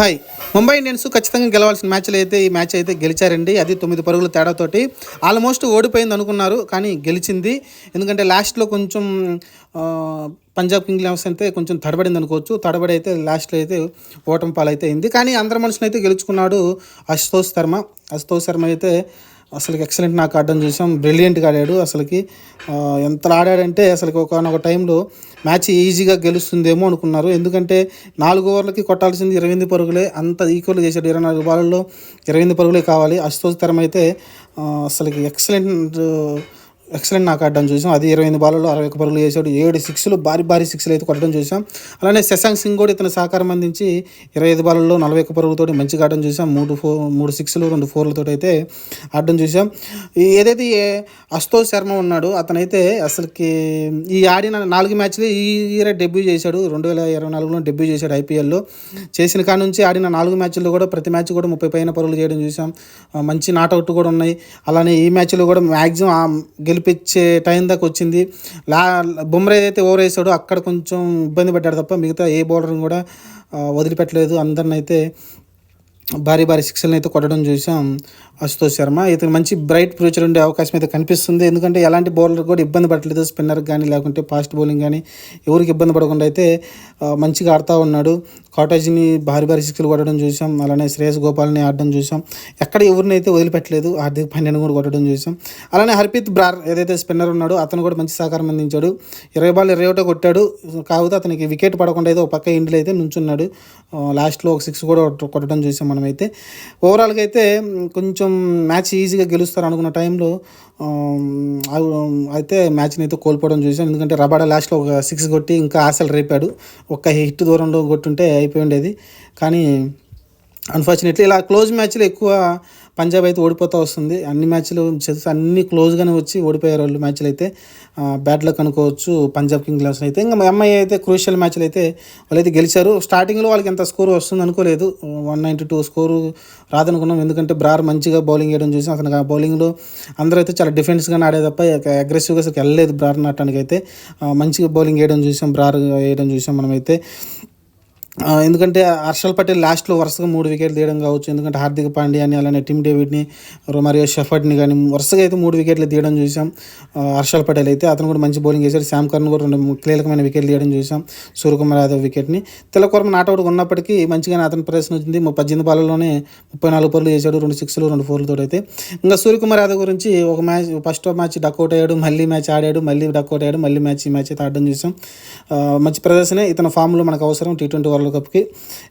Hi. Mumbai Indians ఖచ్చితంగా గెలవాల్సిన మ్యాచ్లు అయితే ఈ మ్యాచ్ అయితే గెలిచారండి. అది తొమ్మిది పరుగుల తేడాతోటి ఆల్మోస్ట్ ఓడిపోయింది అనుకున్నారు కానీ గెలిచింది. ఎందుకంటే లాస్ట్లో కొంచెం పంజాబ్ కింగ్ లెవెన్స్ అయితే కొంచెం తడబడింది అనుకోవచ్చు. తడబడి అయితే లాస్ట్లో అయితే ఓటమి పాలైతే అయింది. కానీ అందరి మనుషులు అయితే గెలుచుకున్నాడు అశుతోష్ శర్మ. అశుతోష్ శర్మ అయితే అసలు ఎక్సలెంట్ నాకు ఆడడం చూసాం బ్రిలియంట్గా ఆడాడు. అసలుకి ఎంత ఆడాడంటే అసలు ఒకనొక టైంలో మ్యాచ్ ఈజీగా గెలుస్తుందేమో అనుకున్నారు. ఎందుకంటే నాలుగు ఓవర్లకి కొట్టాల్సింది ఇరవై ఎనిమిది పరుగులే. అంత ఈక్వల్ చేశాడు. ఇరవై నాలుగు బాల్లో ఇరవై ఎనిమిది పరుగులే కావాలి. అశుతోష్ తరం అయితే అసలుకి ఎక్సలెంట్ ఎక్సలెంట్ నాకు ఆడడం చూసాం. అది ఇరవై ఎనిమిది బాల్లో అరవై ఒక పరుగులు చేశాడు. ఏడు సిక్స్లు భారీ భారీ సిక్స్లు అయితే కొట్టడం చూసాం. అలానే శశాంక్ సింగ్ కూడా ఇతను సహకారం అందించి ఇరవై ఐదు బాల్లో నలభై ఒక్క పరుగులతో మంచిగా ఆడడం చూసాం. మూడు ఫోర్ మూడు సిక్స్లు రెండు ఫోర్లతో అయితే ఆడడం చూసాం. ఏదైతే అస్తో శర్మ ఉన్నాడు అతనైతే అసలుకి ఈ ఆడిన నాలుగు మ్యాచ్లు ఈ ఇయర్ డెబ్యూ చేశాడు. రెండు వేల ఇరవై నాలుగులో డెబ్యూ చేశాడు ఐపీఎల్లో. చేసిన కాడ నుంచి ఆడిన నాలుగు మ్యాచ్ల్లో కూడా ప్రతి మ్యాచ్ కూడా ముప్పై పైన పరుగులు చేయడం చూసాం. మంచి నాట్అవుట్ కూడా ఉన్నాయి. అలానే ఈ మ్యాచ్లో కూడా మ్యాక్సిమం గెలిపించే టైం దాకా వచ్చింది. లా బుమ్రా ఏదైతే ఓవర్ వేసాడో అక్కడ కొంచెం ఇబ్బంది పడ్డాడు తప్ప మిగతా ఏ బౌలర్ని కూడా వదిలిపెట్టలేదు. అందరిని అయితే భారీ భారీ సిక్స్లను అయితే కొట్టడం చూసాం అశుతోష్ శర్మ. ఇతను మంచి బ్రైట్ ఫ్యూచర్ ఉండే అవకాశం అయితే కనిపిస్తుంది. ఎందుకంటే ఎలాంటి బౌలర్ కూడా ఇబ్బంది పడట్లేదు. స్పిన్నర్ కానీ లేకుంటే ఫాస్ట్ బౌలింగ్ కానీ ఎవరికి ఇబ్బంది పడకుండా అయితే మంచిగా ఆడుతూ ఉన్నాడు. కాటేజ్ని భారీ భారీ సిక్స్లు కొట్టడం చూసాం. అలానే శ్రేయస్ గోపాల్ని ఆడడం చూసాం. ఎక్కడ ఎవరిని అయితే వదిలిపెట్టలేదు హార్దిక్ పాండ్యాని కూడా కొట్టడం చూసాం. అలానే హర్ప్రీత్ బ్రార్ ఏదైతే స్పిన్నర్ ఉన్నాడో అతను కూడా మంచి సహకారం అందించాడు. ఇరవై బాల్ ఇరవై ఒకటో కొట్టాడు. కాకపోతే అతనికి వికెట్ పడకుండా అయితే ఒక పక్క ఇండ్లు అయితే నుంచున్నాడు. లాస్ట్లో ఒక సిక్స్ కూడా కొట్టడం చూసాం. మనమైతే. ఓవరాల్గా అయితే కొంచెం మ్యాచ్ ఈజీగా గెలుస్తారు అనుకున్న టైంలో అయితే మ్యాచ్ని అయితే కోల్పోవడం చూసాం. ఎందుకంటే రబాడా లాస్ట్లో ఒక సిక్స్ కొట్టి ఇంకా ఆశలు రేపాడు. ఒక్క హిట్ దూరంలో కొట్టుంటే అయిపోయి ఉండేది. కానీ అన్ఫార్చునేట్లీ ఇలా క్లోజ్ మ్యాచ్లు ఎక్కువ పంజాబ్ అయితే ఓడిపోతూ వస్తుంది. అన్ని మ్యాచ్లు చేసి అన్ని క్లోజ్గానే వచ్చి ఓడిపోయారు వాళ్ళు మ్యాచ్లు అయితే. బ్యాడ్ లక్ అనుకోవచ్చు పంజాబ్ కింగ్ లెవెన్స్ అయితే. ఇంకా ఎంఐ అయితే క్రూషియల్ మ్యాచ్లు అయితే వాళ్ళైతే గెలిచారు. స్టార్టింగ్లో వాళ్ళకి ఎంత స్కోర్ వస్తుంది అనుకోలేదు. వన్ నైంటీ టూ స్కోరు రాదనుకున్నాం. ఎందుకంటే బ్రార్ మంచిగా బౌలింగ్ వేయడం చూసి అతను ఆ బౌలింగ్లో అందరూ అయితే చాలా డిఫెన్స్గానే ఆడే తప్ప అగ్రెసివ్గా అసలు వెళ్ళలేదు బ్రార్ నాటానికి అయితే. మంచిగా బౌలింగ్ వేయడం చూసాం బ్రార్ వేయడం చూసాం మనమైతే. ఎందుకంటే హర్షల్ పటేల్ లాస్ట్లో వరుసగా మూడు వికెట్లు తీయడం కావచ్చు. ఎందుకంటే హార్దిక్ పాండ్యాని అలానే టిమ్ డేవిడ్ని మరియు షెఫర్డ్ని కానీ వరుసగా అయితే మూడు వికెట్లు తీయడం చూసాం హర్షల్ పటేల్ అయితే అతను కూడా మంచి బౌలింగ్ చేశాడు. శామ్ కర్న్ కూడా రెండు కీలకమైన వికెట్లు తీయడం చూసాం సూర్యకుమార్ యాదవ్ వికెట్ని. తెలకొరమ నాటౌట్ ఉన్నప్పటికీ మంచిగానే అతని ప్రదర్శన వచ్చింది పద్దెనిమిది బాల్లోనే ముప్పై నాలుగు పరులు చేశాడు. రెండు సిక్స్లు రెండు ఫోర్లతో అయితే. ఇంకా సూర్యకుమార్ యాదవ్ గురించి ఒక మ్యాచ్ ఫస్ట్ మ్యాచ్ డక్అవుట్ అయ్యాడు. మళ్ళీ మ్యాచ్ ఆడాడు. మళ్ళీ డక్అవుట్ అయ్యాడు. మళ్ళీ మ్యాచ్ ఈ మ్యాచ్ అయితే ఆడడం చూసాం మంచి ప్రదర్శనే. ఇతని ఫామ్లో మనకు అవసరం. టీ ట్వంటీ వరల్డ్ కప్కి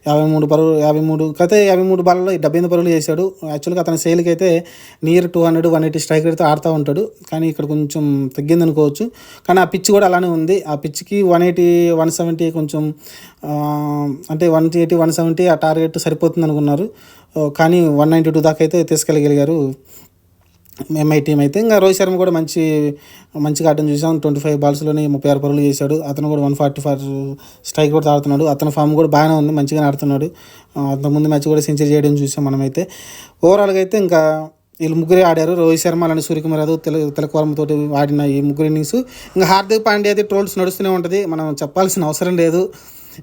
యాభై మూడు పరులు యాభై మూడు అయితే యాభై మూడు బాల్లో డెబ్బై ఎనిమిది పరుగులు చేశాడు. యాక్చువల్గా అతని శైలికి అయితే near two hundred one eighty strike అయితే ఆడుతూ ఉంటాడు. కానీ ఇక్కడ కొంచెం తగ్గింది అనుకోవచ్చు. కానీ ఆ పిచ్ కూడా అలానే ఉంది. ఆ పిచ్కి వన్ ఎయిటీ వన్ సెవెంటీ కొంచెం అంటే వన్ ఎయిటీ వన్ సెవెంటీ ఆ టార్గెట్ సరిపోతుంది అనుకున్నారు. కానీ వన్ నైంటీ టూ దాకా అయితే తీసుకెళ్ళగలిగారు. ఎంఐ టీం అయితే ఇంకా రోహిత్ శర్మ కూడా మంచి మంచిగా ఆడడం చూసాం ట్వంటీ ఫైవ్ బాల్స్లోనే ముప్పై ఆరు పరుగులు చేశాడు. అతను కూడా వన్ ఫార్టీ ఫైవ్ స్ట్రైక్ కూడా ఆడుతున్నాడు అతని ఫామ్ కూడా బాగానే ఉంది మంచిగానే ఆడుతున్నాడు. అంతకుముందు మ్యాచ్ కూడా సెంచరీ చేయడం చూసాం మనమైతే. ఓవరాల్గా అయితే ఇంకా వీళ్ళు ముగ్గురే ఆడారు. రోహిత్ శర్మ అలానే సూర్యకుమార్ యాదవ్ తెల తోటి ఆడిన ఈ ముగ్గురు ఇన్నింగ్స్. ఇంకా హార్దిక్ పాండ్యా అయితే ట్రోల్స్ నడుస్తూనే ఉంటుంది. మనం చెప్పాల్సిన అవసరం లేదు.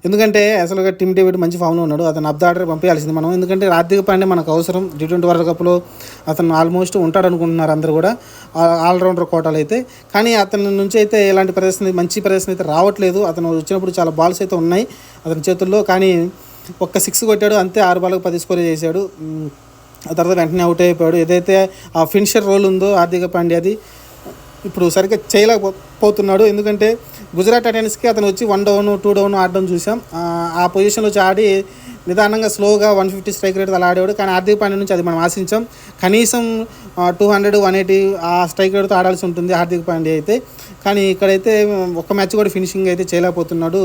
ఎందుకంటే అసలుగా టిమ్ డేవిడ్ మంచి ఫామ్లో ఉన్నాడు. అతను అబ్ద ఆర్డర్ పంపించాల్సింది మనం. ఎందుకంటే రాత్రిక పాండే మనకు అవసరం. టీ ట్వంటీ వరల్డ్ కప్లో అతను ఆల్మోస్ట్ ఉంటాడు అనుకుంటున్నారు అందరూ కూడా. ఆల్రౌండర్ కోటాలు అయితే. కానీ అతని నుంచి అయితే ఎలాంటి ప్రదర్శన మంచి ప్రదర్శన అయితే రావట్లేదు. అతను వచ్చినప్పుడు చాలా బాల్స్ అయితే ఉన్నాయి అతని చేతుల్లో. కానీ ఒక్క సిక్స్ కొట్టాడు. అంతే ఆరు బాల్కి పది స్కోర్ చేశాడు. ఆ తర్వాత వెంటనే అవుట్ అయిపోయాడు. ఏదైతే ఆ ఫినిషర్ రోల్ ఉందో హార్దిక పాండ్యాది ఇప్పుడు సరిగ్గా చేయలేకపోతున్నాడు. ఎందుకంటే గుజరాత్ టైటన్స్కి అతను వచ్చి వన్ డౌన్ టూ డౌన్ ఆడడం చూసాం ఆ, పొజిషన్లో వచ్చి ఆడి నిదానంగా స్లోగా వన్ ఫిఫ్టీ స్ట్రైక్ రేట్ అలా ఆడాడు కానీ హార్దిక్ పాండ్యా నుంచి అది మనం ఆశించాం. కనీసం టూ హండ్రెడ్ వన్ ఎయిటీ ఆ స్ట్రైక్ రేట్తో ఆడాల్సి ఉంటుంది హార్దిక్ పాండ్యా అయితే. కానీ ఇక్కడైతే ఒక మ్యాచ్ కూడా ఫినిషింగ్ అయితే చేయలేకపోతున్నాడు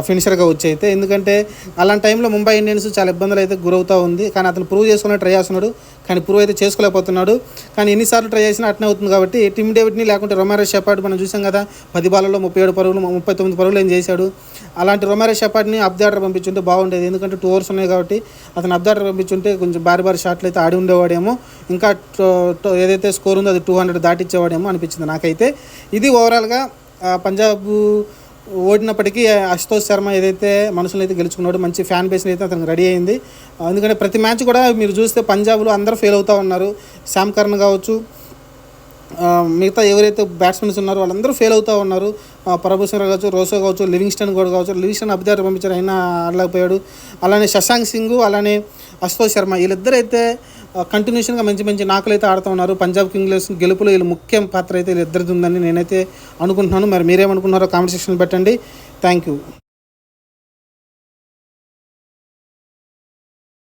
ఫినిషర్గా వచ్చైతే ఎందుకంటే అలాంటి టైంలో ముంబై ఇండియన్స్ చాలా ఇబ్బందులు అయితే గురవుతూ ఉంది. కానీ అతను ప్రూవ్ చేసుకునే ట్రై చేస్తున్నాడు. కానీ ప్రూవ్ అయితే చేసుకోలేకపోతున్నాడు. కానీ ఎన్నిసార్లు ట్రై చేసినా అట్నే అవుతుంది కాబట్టి టిమ్ డేవిడ్ని లేకుంటే రొమారో షెపాడ్ మనం చూసాం కదా పది బాలలో ముప్పై ఏడు పరుగులు ముప్పై తొమ్మిది పరుగులు ఏం చేశాడు. అలాంటి రొమారో షెపార్డ్ని అబ్దాడర్ పంపించుంటే బాగుండేది. ఎందుకంటే టూ ఓవర్స్ ఉన్నాయి కాబట్టి అతను అబ్దాడర్ పంపించుంటే కొంచెం భారీ భారీ షాట్లు అయితే ఆడి ఉండేవాడేమో. ఇంకా టో- టో- ఏదైతే స్కోర్ ఉందో అది టూ హండ్రెడ్ దాటిచ్చేవాడేమో అనిపించింది నాకైతే. ఇది ఓవరాల్గా పంజాబ్ ఓడినప్పటికీ అశుతోష్ శర్మ ఏదైతే మనుషులను అయితే గెలుచుకున్నాడు మంచి ఫ్యాన్ బేస్ అయితే అతనికి రెడీ అయింది. ఎందుకంటే ప్రతి మ్యాచ్ కూడా మీరు చూస్తే పంజాబ్లో అందరూ ఫెయిల్ అవుతూ ఉన్నారు. శామ్ కర్న్ కావచ్చు మిగతా ఎవరైతే బ్యాట్స్మెన్స్ ఉన్నారో వాళ్ళందరూ ఫెయిల్ అవుతూ ఉన్నారు. ప్రభూషణ్ రావు కావచ్చు రోసో కావచ్చు లివింగ్స్టన్ కూడా కావచ్చు లివింగ్స్టన్ అభిదారు పంపించారు అయినా ఆడలేకపోయాడు. అలానే శశాంక్ సింగ్ అలానే అశుతోష్ శర్మ వీళ్ళిద్దరు అయితే కంటిన్యూషన్గా మంచి మంచి నాకులు అయితే ఆడుతూ ఉన్నారు. పంజాబ్ కింగ్స్ గెలుపులో వీళ్ళు ముఖ్య పాత్ర అయితే వీళ్ళిద్దరిది ఉందని నేనైతే అనుకుంటున్నాను. మరి మీరేమనుకున్నారో కామెంట్ సెక్షన్లో పెట్టండి. Thank you.